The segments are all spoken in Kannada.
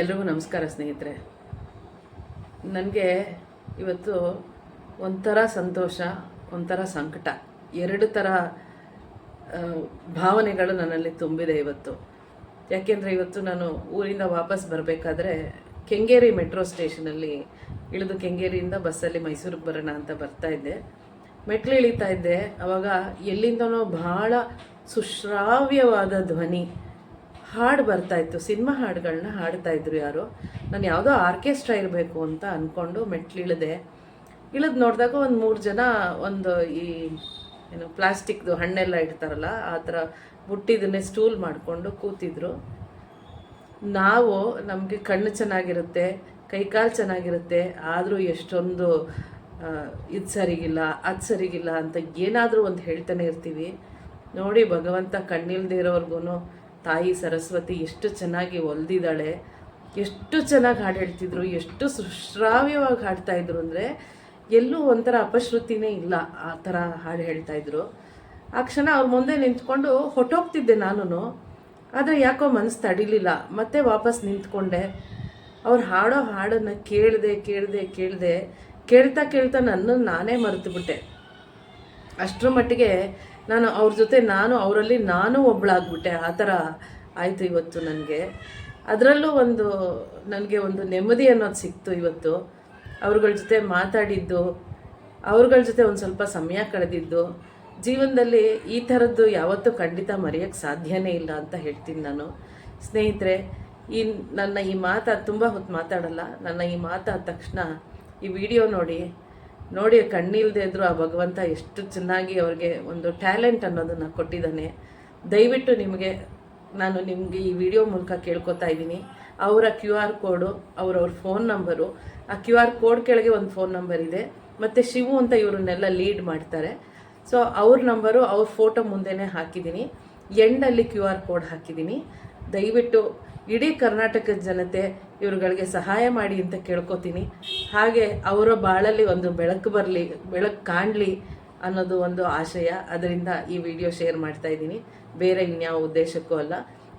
ಎಲ್ರಿಗೂ ನಮಸ್ಕಾರ ಸ್ನೇಹಿತರೆ. ನನಗೆ ಇವತ್ತು ಒಂಥರ ಸಂತೋಷ, ಒಂಥರ ಸಂಕಟ, ಎರಡು ಥರ ಭಾವನೆಗಳು ನನ್ನಲ್ಲಿ ತುಂಬಿದೆ ಇವತ್ತು. ಯಾಕೆಂದರೆ ಇವತ್ತು ನಾನು ಊರಿಂದ ವಾಪಸ್ ಬರಬೇಕಾದ್ರೆ ಕೆಂಗೇರಿ ಮೆಟ್ರೋ ಸ್ಟೇಷನಲ್ಲಿ ಇಳಿದು ಕೆಂಗೇರಿಯಿಂದ ಬಸ್ಸಲ್ಲಿ ಮೈಸೂರಿಗೆ ಬರೋಣ ಅಂತ ಬರ್ತಾ ಇದ್ದೆ. ಮೆಟ್ಲು ಇಳಿತಾ ಇದ್ದೆ. ಅವಾಗ ಎಲ್ಲಿಂದನೋ ಬಹಳ ಸುಶ್ರಾವ್ಯವಾದ ಧ್ವನಿ ಹಾಡು ಬರ್ತಾ ಇತ್ತು. ಸಿನಿಮಾ ಹಾಡುಗಳನ್ನ ಹಾಡ್ತಾ ಇದ್ರು ಯಾರು. ನಾನು ಯಾವುದೋ ಆರ್ಕೆಸ್ಟ್ರಾ ಇರಬೇಕು ಅಂತ ಅಂದ್ಕೊಂಡು ಮೆಟ್ಲಿಳಿದೆ. ಇಳಿದು ನೋಡಿದಾಗ ಒಂದು ಮೂರು ಜನ ಒಂದು ಈ ಏನು ಪ್ಲಾಸ್ಟಿಕ್ದು ಹಣ್ಣೆಲ್ಲ ಇಡ್ತಾರಲ್ಲ, ಆ ಥರ ಬುಟ್ಟಿದನ್ನೇ ಸ್ಟೂಲ್ ಮಾಡಿಕೊಂಡು ಕೂತಿದ್ರು. ನಾವು ನಮಗೆ ಕಣ್ಣು ಚೆನ್ನಾಗಿರುತ್ತೆ, ಕೈಕಾಲು ಚೆನ್ನಾಗಿರುತ್ತೆ, ಆದರೂ ಎಷ್ಟೊಂದು ಇದು ಸರಿಗಿಲ್ಲ, ಅದು ಸರಿಗಿಲ್ಲ ಅಂತ ಏನಾದರೂ ಒಂದು ಹೇಳ್ತಾನೆ ಇರ್ತೀವಿ. ನೋಡಿ ಭಗವಂತ ಕಣ್ಣಿಲ್ದೇ ಇರೋರ್ಗು ತಾಯಿ ಸರಸ್ವತಿ ಎಷ್ಟು ಚೆನ್ನಾಗಿ ಹೊಲ್ದಿದ್ದಾಳೆ, ಎಷ್ಟು ಚೆನ್ನಾಗಿ ಹಾಡು ಹೇಳ್ತಿದ್ರು ಎಷ್ಟು ಸುಶ್ರಾವ್ಯವಾಗಿ ಹಾಡ್ತಾ ಇದ್ರು ಅಂದರೆ ಎಲ್ಲೂ ಒಂಥರ ಅಪಶ್ರುತಿನೇ ಇಲ್ಲ ಆ ಥರ ಹಾಡು ಹೇಳ್ತಾ ಇದ್ರು. ಆ ಕ್ಷಣ ಅವ್ರ ಮುಂದೆ ನಿಂತ್ಕೊಂಡು ಹೊಟ್ಟೋಗ್ತಿದ್ದೆ ನಾನು ಆದರೆ ಯಾಕೋ ಮನಸ್ಸು ತಡಿಲಿಲ್ಲ. ಮತ್ತೆ ವಾಪಸ್ ನಿಂತ್ಕೊಂಡೆ. ಅವ್ರು ಹಾಡೋ ಹಾಡನ್ನು ಕೇಳಿದೆ ಕೇಳಿದೆ ಕೇಳಿದೆ, ಕೇಳ್ತಾ ಕೇಳ್ತಾ ನನ್ನನ್ನು ನಾನೇ ಮರೆತುಬಿಟ್ಟೆ. ಅಷ್ಟರ ಮಟ್ಟಿಗೆ ನಾನು ಅವ್ರ ಜೊತೆ ನಾನು, ಅವರಲ್ಲಿ ನಾನು ಒಬ್ಬಳಾಗ್ಬಿಟ್ಟೆ ಆ ಥರ ಆಯಿತು ಇವತ್ತು ನನಗೆ. ಅದರಲ್ಲೂ ಒಂದು ನನಗೆ ಒಂದು ನೆಮ್ಮದಿ ಅನ್ನೋದು ಸಿಕ್ತು ಇವತ್ತು. ಅವ್ರಗಳ ಜೊತೆ ಮಾತಾಡಿದ್ದು, ಅವ್ರಗಳ ಜೊತೆ ಒಂದು ಸ್ವಲ್ಪ ಸಮಯ ಕಳೆದಿದ್ದು, ಜೀವನದಲ್ಲಿ ಈ ಥರದ್ದು ಯಾವತ್ತೂ ಖಂಡಿತ ಮರೆಯೋಕ್ಕೆ ಸಾಧ್ಯನೇ ಇಲ್ಲ ಅಂತ ಹೇಳ್ತೀನಿ ನಾನು. ಸ್ನೇಹಿತರೆ, ಈ ನನ್ನ ಈ ಮಾತು ತುಂಬ ಹೊತ್ತು ಮಾತಾಡಲ್ಲ. ನನ್ನ ಈ ಮಾತಾದ ತಕ್ಷಣ ಈ ವಿಡಿಯೋ ನೋಡಿ ನೋಡಿ ಕಣ್ಣಿಲ್ದೇ ಇದ್ದರೂ ಆ ಭಗವಂತ ಎಷ್ಟು ಚೆನ್ನಾಗಿ ಅವ್ರಿಗೆ ಒಂದು ಟ್ಯಾಲೆಂಟ್ ಅನ್ನೋದನ್ನು ಕೊಟ್ಟಿದ್ದಾನೆ. ದಯವಿಟ್ಟು ನಿಮಗೆ ನಾನು ನಿಮಗೆ ಈ ವಿಡಿಯೋ ಮೂಲಕ ಕೇಳ್ಕೊತಾ ಇದ್ದೀನಿ. ಅವರ ಕ್ಯೂ ಆರ್ ಕೋಡು ಅವರವ್ರ ಫೋನ್ ನಂಬರು, ಆ ಕ್ಯೂ ಆರ್ ಕೋಡ್ ಕೆಳಗೆ ಒಂದು ಫೋನ್ ನಂಬರ್ ಇದೆ. ಮತ್ತು ಶಿವು ಅಂತ ಇವರನ್ನೆಲ್ಲ ಲೀಡ್ ಮಾಡ್ತಾರೆ. ಸೊ ಅವ್ರ ನಂಬರು, ಅವ್ರ ಫೋಟೋ ಮುಂದೆನೇ ಹಾಕಿದ್ದೀನಿ. ಎಂಡಲ್ಲಿ ಕ್ಯೂ ಆರ್ ಕೋಡ್ ಹಾಕಿದ್ದೀನಿ. ದಯವಿಟ್ಟು ಇಡೀ ಕರ್ನಾಟಕದ ಜನತೆ ಇವ್ರುಗಳಿಗೆ ಸಹಾಯ ಮಾಡಿ ಅಂತ ಕೇಳ್ಕೊತೀನಿ. ಹಾಗೆ ಅವರ ಬಾಳಲ್ಲಿ ಒಂದು ಬೆಳಕು ಬರಲಿ, ಬೆಳಕು ಕಾಣಲಿ ಅನ್ನೋದು ಒಂದು ಆಶಯ. ಅದರಿಂದ ಈ ವಿಡಿಯೋ ಶೇರ್ ಮಾಡ್ತಾ ಇದ್ದೀನಿ. ಬೇರೆ ಇನ್ಯಾವ ಉದ್ದೇಶಕ್ಕೂ ಅಲ್ಲ.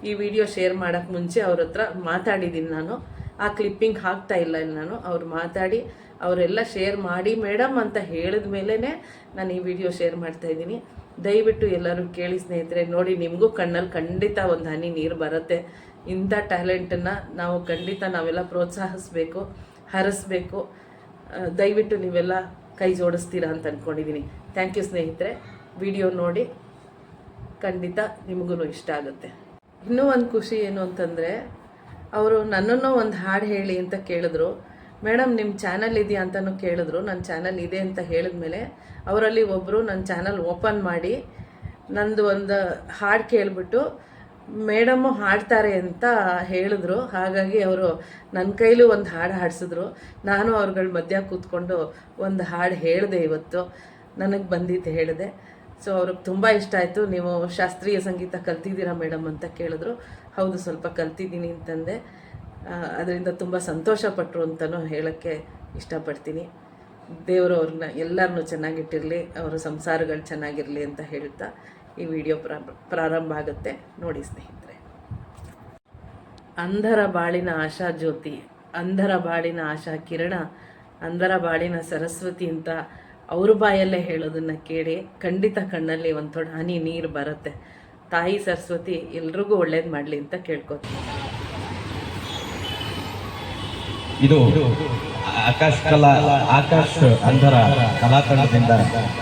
ಈ ವಿಡಿಯೋ ಶೇರ್ ಮಾಡೋಕ್ಕೆ ಮುಂಚೆ ಅವ್ರ ಹತ್ರ ಮಾತಾಡಿದ್ದೀನಿ ನಾನು. ಆ ಕ್ಲಿಪ್ಪಿಂಗ್ ಹಾಕ್ತಾ ಇಲ್ಲ ನಾನು. ಅವ್ರು ಮಾತಾಡಿ, ಅವರೆಲ್ಲ ಶೇರ್ ಮಾಡಿ, ಮೇಡಮ್ ಅಂತ ಹೇಳಿದ ಮೇಲೇ ನಾನು ಈ ವಿಡಿಯೋ ಶೇರ್ ಮಾಡ್ತಾ ಇದ್ದೀನಿ. ದಯವಿಟ್ಟು ಎಲ್ಲರೂ ಕೇಳಿ ಸ್ನೇಹಿತರೆ, ನೋಡಿ ನಿಮಗೂ ಕಣ್ಣಲ್ಲಿ ಖಂಡಿತ ಒಂದು ಹನಿ ನೀರು ಬರುತ್ತೆ. ಇಂಥ ಟ್ಯಾಲೆಂಟನ್ನು ನಾವು ಖಂಡಿತ ನಾವೆಲ್ಲ ಪ್ರೋತ್ಸಾಹಿಸ್ಬೇಕು, ಹರಿಸ್ಬೇಕು. ದಯವಿಟ್ಟು ನೀವೆಲ್ಲ ಕೈ ಜೋಡಿಸ್ತೀರಾ ಅಂತ ಅಂದ್ಕೊಂಡಿದ್ದೀನಿ ಥ್ಯಾಂಕ್ ಯು ಸ್ನೇಹಿತರೆ. ವಿಡಿಯೋ ನೋಡಿ ಖಂಡಿತ ನಿಮಗೂ ಇಷ್ಟ ಆಗುತ್ತೆ. ಇನ್ನೂ ಒಂದು ಖುಷಿ ಏನು ಅಂತಂದರೆ, ಅವರು ನನ್ನನ್ನು ಒಂದು ಹಾಡು ಹೇಳಿ ಅಂತ ಕೇಳಿದ್ರು. ಮೇಡಮ್ ನಿಮ್ಮ ಚಾನಲ್ ಇದೆಯಾ ಅಂತಲೂ ಕೇಳಿದ್ರು. ನನ್ನ ಚಾನಲ್ ಇದೆ ಅಂತ ಹೇಳಿದ್ಮೇಲೆ ಅವರಲ್ಲಿ ಒಬ್ಬರು ನನ್ನ ಚಾನಲ್ ಓಪನ್ ಮಾಡಿ ನಂದು ಒಂದು ಹಾಡು ಕೇಳಿಬಿಟ್ಟು ಮೇಡಮ್ಮು ಹಾಡ್ತಾರೆ ಅಂತ ಹೇಳಿದ್ರು. ಹಾಗಾಗಿ ಅವರು ನನ್ನ ಕೈಲೂ ಒಂದು ಹಾಡು ಹಾಡಿಸಿದ್ರು. ನಾನು ಅವ್ರಗಳ ಮಧ್ಯ ಕೂತ್ಕೊಂಡು ಒಂದು ಹಾಡು ಹೇಳಿದೆ ಇವತ್ತು. ನನಗೆ ಬಂದಿದ್ದು ಹೇಳಿದೆ. ಸೊ ಅವ್ರಿಗೆ ತುಂಬ ಇಷ್ಟ ಆಯಿತು. ನೀವು ಶಾಸ್ತ್ರೀಯ ಸಂಗೀತ ಕಲ್ತಿದ್ದೀರಾ ಮೇಡಮ್ ಅಂತ ಕೇಳಿದ್ರು. ಹೌದು, ಸ್ವಲ್ಪ ಕಲ್ತಿದ್ದೀನಿ ಅಂತಂದೆ. ಅದರಿಂದ ತುಂಬ ಸಂತೋಷಪಟ್ಟರು ಅಂತಲೂ ಹೇಳೋಕ್ಕೆ ಇಷ್ಟಪಡ್ತೀನಿ. ದೇವರು ಅವ್ರನ್ನ ಎಲ್ಲರನ್ನೂ ಚೆನ್ನಾಗಿಟ್ಟಿರಲಿ. ಅವರ ಸಂಸಾರಗಳು ಚೆನ್ನಾಗಿರಲಿ ಅಂತ ಹೇಳ್ತಾ ಈ ವಿಡಿಯೋ ಪ್ರಾರಂಭ ಆಗುತ್ತೆ. ನೋಡಿ ಸ್ನೇಹಿತರೆ. ಅಂಧರ ಬಾಳಿನ ಆಶಾ ಜ್ಯೋತಿ, ಅಂಧರ ಬಾಳಿನ ಆಶಾ ಕಿರಣ, ಅಂಧರ ಬಾಳಿನ ಸರಸ್ವತಿ ಅಂತ ಅವ್ರ ಬಾಯಲ್ಲೇ ಹೇಳೋದನ್ನ ಕೇಳಿ ಖಂಡಿತ ಕಣ್ಣಲ್ಲಿ ಒಂದು ಹನಿ ನೀರು ಬರುತ್ತೆ. ತಾಯಿ ಸರಸ್ವತಿ ಎಲ್ರಿಗೂ ಒಳ್ಳೇದ್ ಮಾಡಲಿ ಅಂತ ಕೇಳ್ಕೊತೀನಿ. ಇದು ಆಕಾಶ್ ಕಲಾ ಆಕಾಶ್ ಅಂಧರ ಕಲಾತಂಡದಿಂದ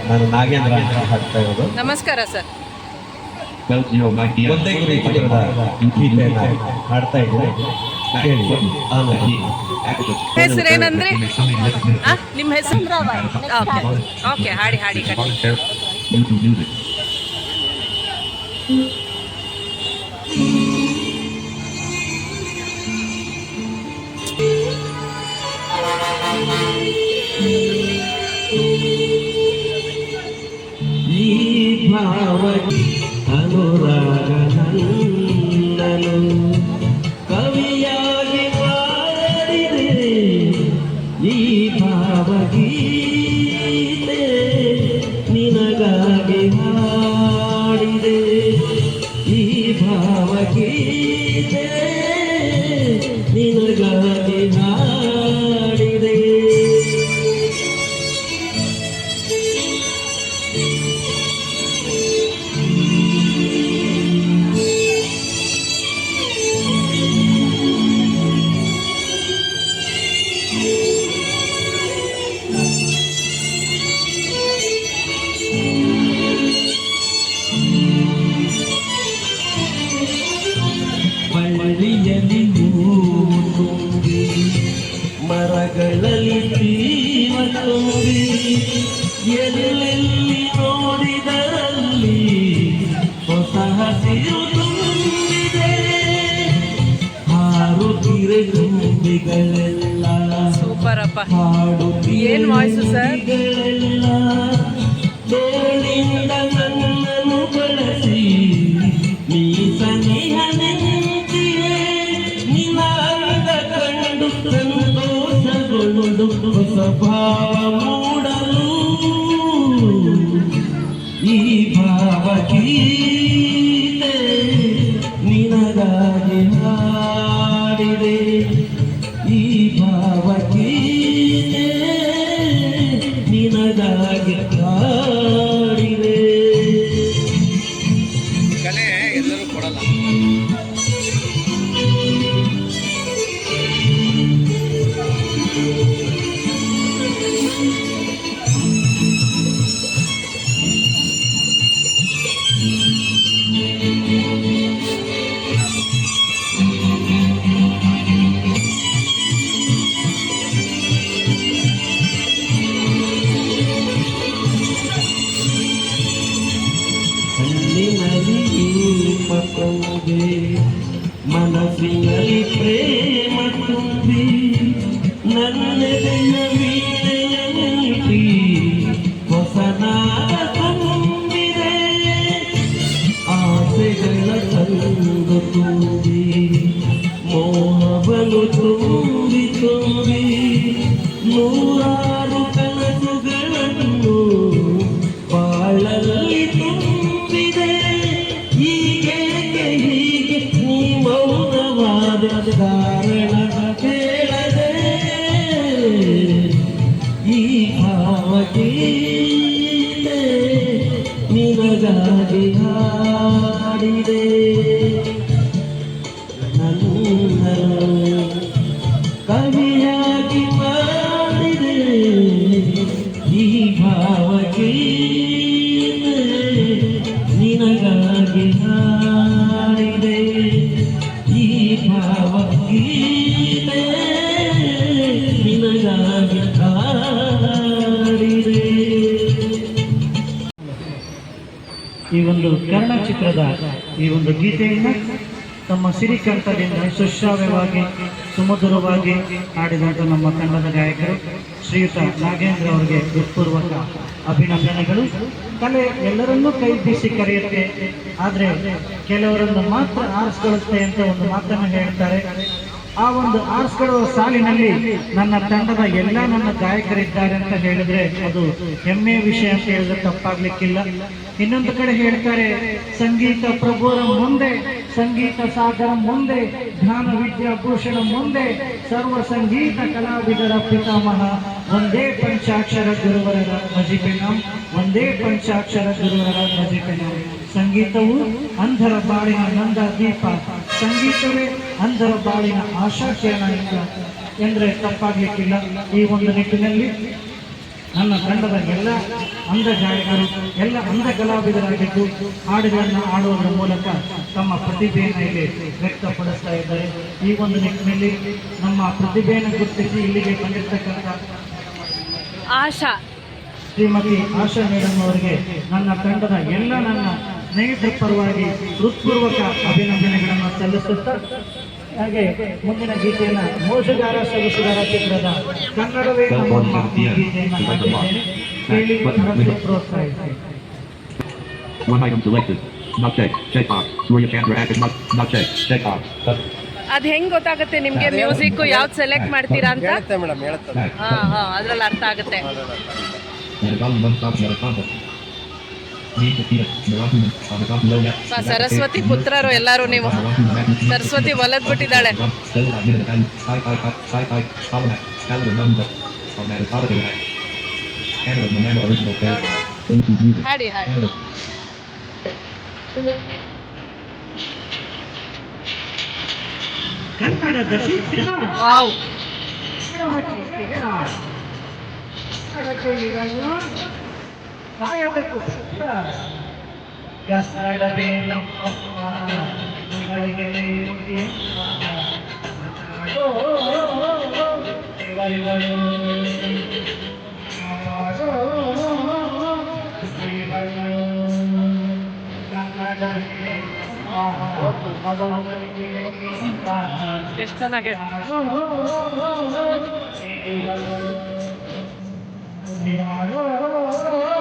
ನಾನು ನಾಗೇಂದ್ರ ಅಂತ ಹಾಡ್ತಾ ಇರೋದು ನಮಸ್ಕಾರ ಸರ್ ಒಂದೇ ಚಿತ್ರದ ಗೀತೆಯನ್ನ ಹಾಡ್ತಾ ಇದ್ದೀನಿ ಕೇಳಿ ಆಮೇಲೆ ಹೆಸರೇನಂದ್ರೆ ನಿಮ್ಮ ಹೆಸರು ಓಕೆ ಓಕೆ ಹಾಡಿ ಹಾಡಿ ಕಟ್ಟಿ ಭಾವ ಅನುರಾಗ ನಿನಾದ ಕಂಡು ಸಂತೋಷಗೊಂಡು ಹೊಸ ಭಾವ ನೂರಾರು ಈ ಒಂದು ಕರ್ಣ ಚಿತ್ರದ ಈ ಒಂದು ಗೀತೆಯನ್ನು ತಮ್ಮ ಸಿರಿಕಂಠದಿಂದ ಸುಶ್ರಾವ್ಯವಾಗಿ, ಸುಮಧುರವಾಗಿ ಹಾಡಿದಂಥ ನಮ್ಮ ತಂಡದ ಗಾಯಕರು ಶ್ರೀಯುತ ನಾಗೇಂದ್ರ ಅವರಿಗೆ ಹೃತ್ಪೂರ್ವಕ ಅಭಿನಂದನೆಗಳು. ಕಲೆ ಎಲ್ಲರನ್ನೂ ಕೈ ಬೀಸಿ ಕರೆಯುತ್ತೆ. ಆದರೆ ಕೆಲವರನ್ನು ಮಾತ್ರ ಆರಿಸ್ಕೊಳ್ಳುತ್ತೆ ಅಂತ ಒಂದು ಮಾತನ್ನು ಹೇಳ್ತಾರೆ. ಆ ಒಂದು ಆರಿಸ್ಕೊಳ್ಳುವ ಸಾಲಿನಲ್ಲಿ ನನ್ನ ತಂಡದ ಎಲ್ಲ ನನ್ನ ಗಾಯಕರಿದ್ದಾರೆ ಅಂತ ಹೇಳಿದ್ರೆ ಅದು ಹೆಮ್ಮೆಯ ವಿಷಯ ಅಂತ ಹೇಳಿದ್ರೆ ತಪ್ಪಾಗ್ಲಿಕ್ಕಿಲ್ಲ. ಇನ್ನೊಂದು ಕಡೆ ಹೇಳ್ತಾರೆ, ಸಂಗೀತ ಪ್ರಭುರ ಮುಂದೆ ಸಂಗೀತ ಸಾಗರ ಮುಂದೆ, ಜ್ಞಾನ ವಿದ್ಯಾಭೂಷಣ ಮುಂದೆ, ಸರ್ವ ಸಂಗೀತ ಕಲಾವಿದರ ಪಿತಾಮಹ. ಒಂದೇ ಪಂಚಾಕ್ಷರ ಗುರುವರರ ಮಜಿಪೆನಾಂ ಒಂದೇ ಪಂಚಾಕ್ಷರ ಗುರುವರ ಮಜಿಪೆನಾಂ ಸಂಗೀತವು ಅಂಧರ ಬಾಳಿನ ನಂದ ದೀಪ. ಸಂಗೀತವೇ ಅಂಧರ ಬಾಳಿನ ಆಶಾ ಕಿರಣ ಎಂದರೆ ತಪ್ಪಾಗಲಿಕ್ಕಿಲ್ಲ ಈ ಒಂದು ನಿಟ್ಟಿನಲ್ಲಿ ನನ್ನ ತಂಡದ ಎಲ್ಲ ಅಂಧ ಗಾಯಕರು ಎಲ್ಲ ಅಂಧ ಕಲಾವಿದರಾಗಿದ್ದು ಹಾಡುಗಳನ್ನು ಆಡುವುದರ ಮೂಲಕ ತಮ್ಮ ಪ್ರತಿಭೆಯನ್ನು ಇಲ್ಲಿ ವ್ಯಕ್ತಪಡಿಸ್ತಾ ಇದ್ದಾರೆ. ಈ ಒಂದು ನಿಟ್ಟಿನಲ್ಲಿ ನಮ್ಮ ಪ್ರತಿಭೆಯನ್ನು ಗುರುತಿಸಿ ಇಲ್ಲಿಗೆ ಬಂದಿರತಕ್ಕಂಥ ಆಶಾ. ಶ್ರೀಮತಿ ಆಶಾ ಮೇಡಮ್ ಅವರಿಗೆ ನನ್ನ ತಂಡದ ಎಲ್ಲ ನನ್ನ ಸ್ನೇಹಿತರ ಪರವಾಗಿ ಹೃತ್ಪೂರ್ವಕ ಅಭಿನಂದನೆಗಳನ್ನು ಸಲ್ಲಿಸುತ್ತಾ ಹಾಗೆ ಮುಂದಿನ ಗೀತೆಯನ್ನ ಮೋಸಗಾರ ಸೊಗಸುಗಾರ ಚಿತ್ರದ ಕನ್ನಡವೇ ನಮ್ಮ ಈ ಕೇಳಿ ನರಸಿ ಪ್ರೋತ್ಸಾಹಿಸಿ One item selected. Not checked. Check box. Surya Chandra active. Not, not checked. Check box. ಅದ್ ಹೆಂಗ್ ಗೊತ್ತಾಗುತ್ತೆ ನಿಮ್ಗೆ ಮ್ಯೂಸಿಕ್ ಯಾವ್ದು ಸೆಲೆಕ್ಟ್ ಮಾಡ್ತೀರಾ ಅಂತ ಹೇಳುತ್ತೆ ಮೇಡಮ್ ಹೇಳುತ್ತೆ ಹಾ ಹಾ ಅದ್ರಲ್ಲಿ ಅರ್ಥ ಆಗುತ್ತೆ ಸರಸ್ವತಿ ಪುತ್ರರು ಎಲ್ಲರೂ ನೀವು. ಸರಸ್ವತಿ ಒಲದ್ ಬಿಟ್ಟಿದ್ದಾಳೆ ಹಾಡಿ. ಹಾಡಿ near the value. High, high, high, high, high, polymath. Calendar number. Automatic auditor. Canada, the man original pair. Bluetooth music. ಹಾಡಿ ಹಾಡಿ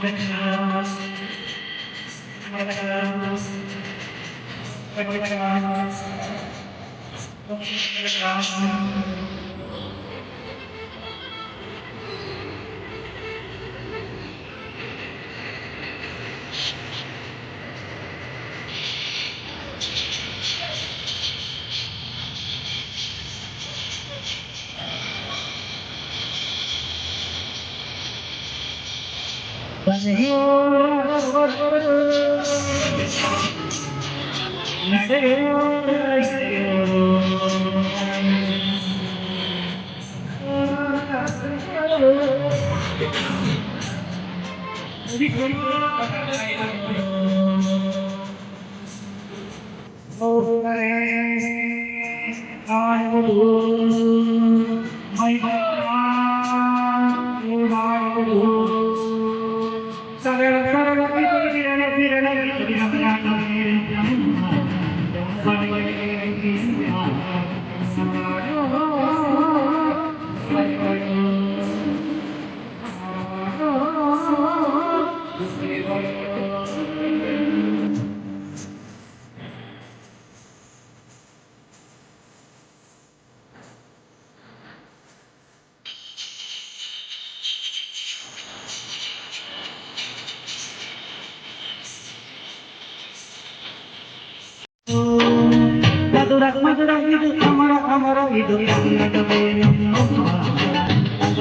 Thank you. ಶಿಕ್ಷಣ ವಾವ್ ಕನ್ನಡವೇ ನಮ್ಮ ಮಗಳಿಗೆ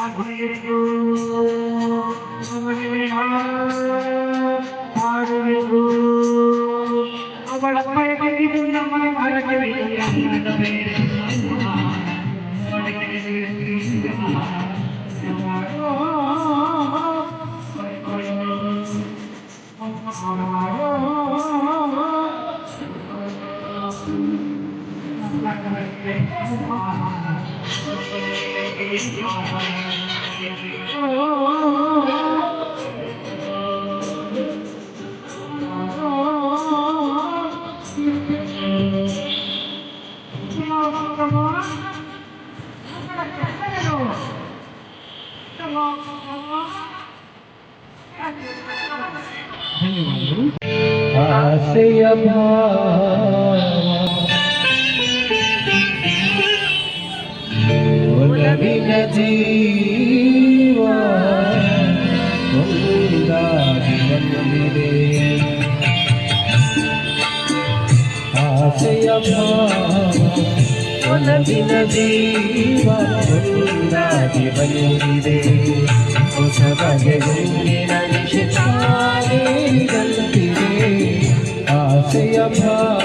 I'm ಆಸೆಯ ಭಾವ ಒಲವಿನ ಜೀವ ಒಂದಾಗಿ ಬಂದಿದೆ ಆಸೆಯ ಭಾವ ಒಲವಿನ ಜೀವ ಒಂದಾಗಿ ಬಂದಿದೆ ಆಸೆಯ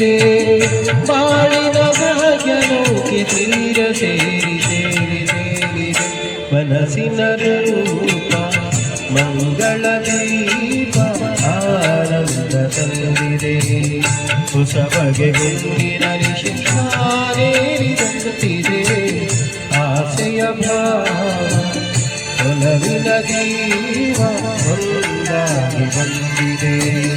ಚೆಲ್ಲಿದೆ ಬಾಳಿನ ಭಾಗ್ಯ ನೌಕೆ ತೀರ ಸೇರಿ ಸೇರಿ ಸೇರಿದೆ ಮನಸ್ಸಿನ ರೂಪ, ಮಂಗಳ ದೀಪ, ಆನಂದ ತಂದಿದೆ. ಹೊಸ ಬಗೆ ಗುಂಗಿನ ನಿಶಾನೇರಿದಂತಿದೆ ಆಸೆಯ ಭಾವ, ಒಲವಿನ ದೀವ ಬಂದಿದೆ.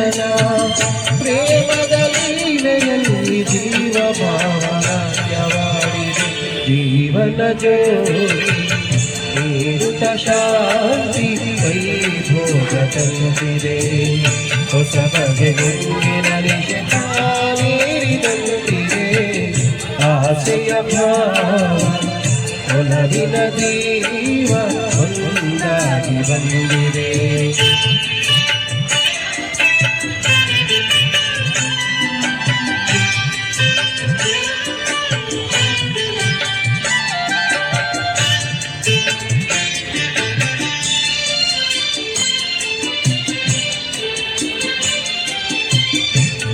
ಚೇತನ ಪ್ರೇಮದ ಲೀಲೆಯಲ್ಲಿ ಜೀವ ಭಾವನಾಟ್ಯವಾಡಿದೆ ಜೀವನ ಜ್ಯೋತಿ ನೀಡುತ್ತ ಶಾಂತಿ ವೈಭೋಗ ತಂದಿದೆ ಹೊಸ ಬಗೆ ಗುಂಗಿನಲ್ಲಿ ನೀರಿದಂತಿದೆ ಆಸೆಯ ಭಾವ ಒಲವಿನ ಜೀವ ಒಂದಾಗಿ ಬಂದಿದೆ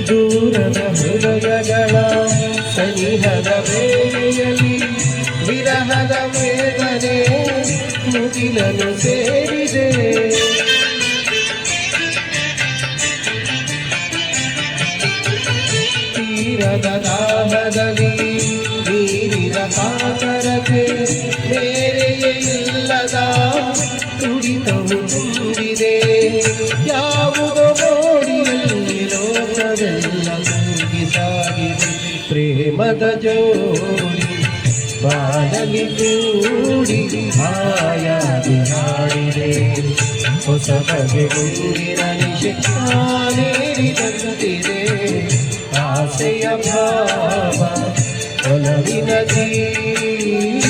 ದೂರದ ಹೃದಯಗಳ ಸನಿಹದ ವೇಳೆಯಲ್ಲಿ ವಿರಹದ ವೇದನೆ ಮುಗಿಲನು ಸೇರಿದೆ ಜೋಡಿ ಬಾಳಲಿ ಕೂಡಿ ಹಾಯಾಗಿ ಹಾಡಿದೆ ಹೊಸ ಬಗೆ ಗುಂಗಿನ ನಿಶಾನೇರಿದಂತಿದೆ ಆಸೆಯ ಭಾವ ಒಲವಿನ ಜೀವ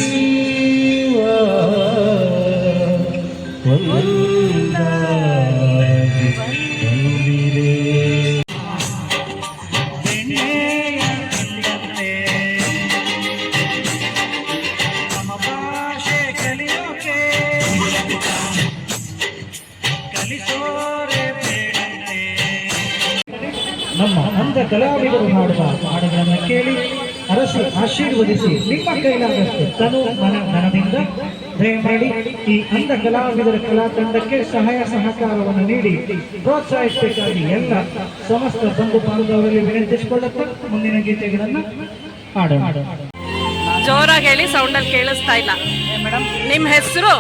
ನಮ್ಮ ಅಂಧ ಕಲಾವಿದರು ಹಾಡುವ ಹಾಡುಗಳನ್ನು ಕೇಳಿ ಅರಸು ಆಶೀರ್ವದಿಸಿ ನಿಮ್ಮ ಕೈಲಾದಷ್ಟು ತನು ಮನ ಧನದಿಂದ ದಯಮಾಡಿ ಈ ಅಂಧ ಕಲಾವಿದರ ಕಲಾ ತಂಡಕ್ಕೆ ಸಹಾಯ ಸಹಕಾರವನ್ನು ನೀಡಿ ಪ್ರೋತ್ಸಾಹಿಸಬೇಕಾಗಿ ಎಲ್ಲ ಸಮಸ್ತ ಬಂಧು ಬಾಂಧವರಲ್ಲಿ ವಿನಂತಿಸಿಕೊಳ್ಳುತ್ತಾ ಮುಂದಿನ ಗೀತೆಗಳನ್ನು ಹಾಡೋಣ. ಜೋರಾಗಿ ಹೇಳಿ ಸೌಂಡಲ್ಲಿ ಕೇಳಿಸ್ತಾ ಇಲ್ಲ. ಮೇಡಮ್ ನಿಮ್ಮ ಹೆಸರು?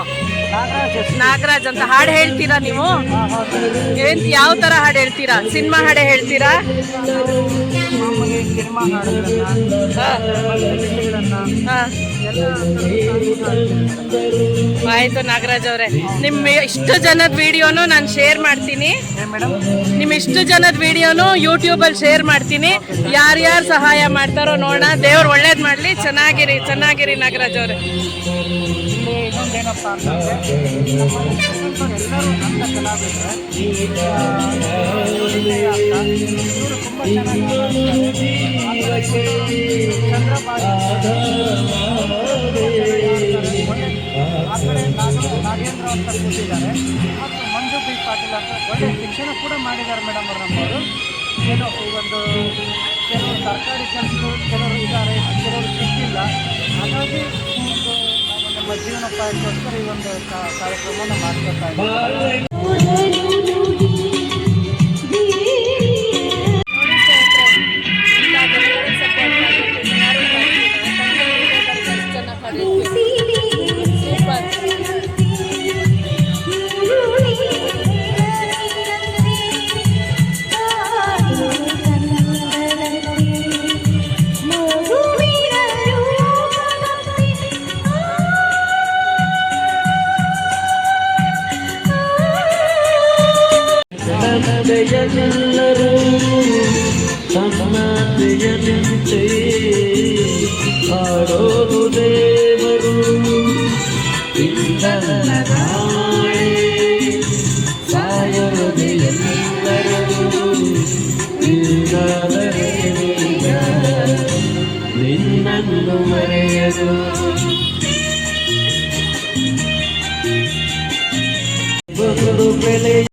ನಾಗರಾಜ್ ಅಂತ ಹಾಡು ಹೇಳ್ತೀರಾ ನೀವು? ಏನ್ ಯಾವ ತರ ಹಾಡು ಹೇಳ್ತೀರಾ? ಸಿನಿಮಾ ಹಾಡೆ ಹೇಳ್ತೀರಾ. ಆಯ್ತು ನಾಗರಾಜ್ ಅವರೇ. ನಿಮ್ಮ ಇಷ್ಟು ಜನದ ವಿಡಿಯೋನು ನಾನು ಶೇರ್ ಮಾಡ್ತೀನಿ. ನಿಮ್ಮ ಇಷ್ಟು ಜನದ ವಿಡಿಯೋನು ಯೂಟ್ಯೂಬಲ್ಲಿ ಶೇರ್ ಮಾಡ್ತೀನಿ. ಯಾರ್ಯಾರು ಸಹಾಯ ಮಾಡ್ತಾರೋ ನೋಡೋಣ. ದೇವ್ರು ಒಳ್ಳೇದು ಮಾಡಲಿ. ಚೆನ್ನಾಗಿರಿ ಚೆನ್ನಾಗಿರಿ ನಾಗರಾಜ್ ಅವರೇ. ಇನ್ನೊಂದೇನಪ್ಪ ಅಂತಂದರೆ ಎಲ್ಲರೂ ನನ್ನ ಕಲಾವಿದರೆ ಇವರು ತುಂಬ ಆ ಕಡೆ ನಾಗ- ನಾಗೇಂದ್ರ ಅಂತ ಕೂತಿದ್ದಾರೆ ಮತ್ತು ಮಂಜು ಬಿ ಅಂತ ಒಳ್ಳೆಯ ಶಿಕ್ಷಣ ಕೂಡ ಮಾಡಿದ್ದಾರೆ ಮೇಡಮ್ ಅವರು ಏನೋ ಒಂದು ಕೆಲವರು ಸರ್ಕಾರಿ ಕೆಲಸಗಳು ಕೆಲವರು ಇದ್ದಾರೆ ಕೆಲವರು ಸಿಕ್ಕಿಲ್ಲ. ಹಾಗಾಗಿ ನಮ್ಮ ಜೀವನೋಪಾಯಕ್ಕೋಸ್ಕರ ಈ ಒಂದು ಕಾರ್ಯಕ್ರಮವನ್ನು ಮಾಡ್ಕೊತಾ ಇದ್ದೀವಿ. ಕಾಣದೆಯೆಲ್ಲರೂ ಸಮಾತೆಯಂತೆ ಆಡೋದು ದೇವರು. ಇಂದಲ್ಲ ನಾಳೆ ಸಾಯೋದು ಎಲ್ಲರೂ ಈಗ ನಿನ್ನನ್ನು ಮರೆಯರು ಬೆಲೆಯ